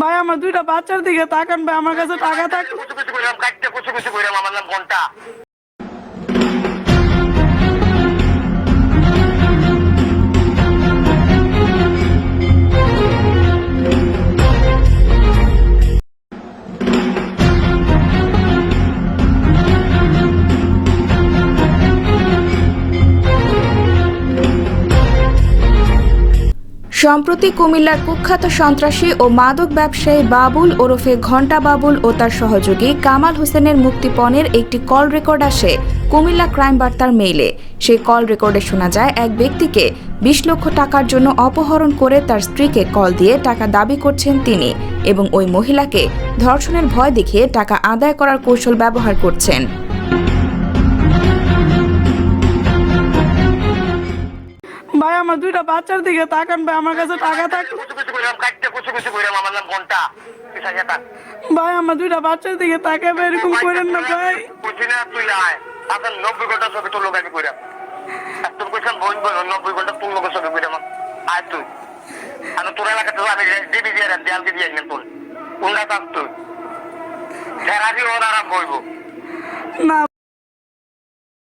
ভাই আমার দুইটা বাচ্চার দিকে তাকান ভাই আমার কাছে টাকা থাকলে আমার সম্প্রতি কুমিল্লার কুখ্যাত সন্ত্রাসী ও মাদক ব্যবসায়ী বাবুল ওরফে ঘণ্টা বাবুল ও তার সহযোগী কামাল হোসেনের মুক্তিপণের একটি কল রেকর্ড আসে কুমিল্লা ক্রাইম বার্তার মেইলে। সেই কল রেকর্ডে শোনা যায়, এক ব্যক্তিকে বিশ লক্ষ টাকার জন্য অপহরণ করে তার স্ত্রীকে কল দিয়ে টাকা দাবি করছেন তিনি এবং ওই মহিলাকে ধর্ষণের ভয় দেখিয়ে টাকা আদায় করার কৌশল ব্যবহার করছেন। আমার দুইটা বাচ্চার দিকে তাকান ভাই, আমার কাছে টাকা থাকলে ভাই, আমার দুইটা বাচ্চার দিকে ভাই, এরকম করেন না ভাই। নব্বই ঘণ্টা ছবি তোর লোক আমি তোর নব্বই ঘণ্টা তোর লোকের আয় তুই আর তোর এলাকাতে আমি দিয়ে দিয়ে তোর তুই আরাম না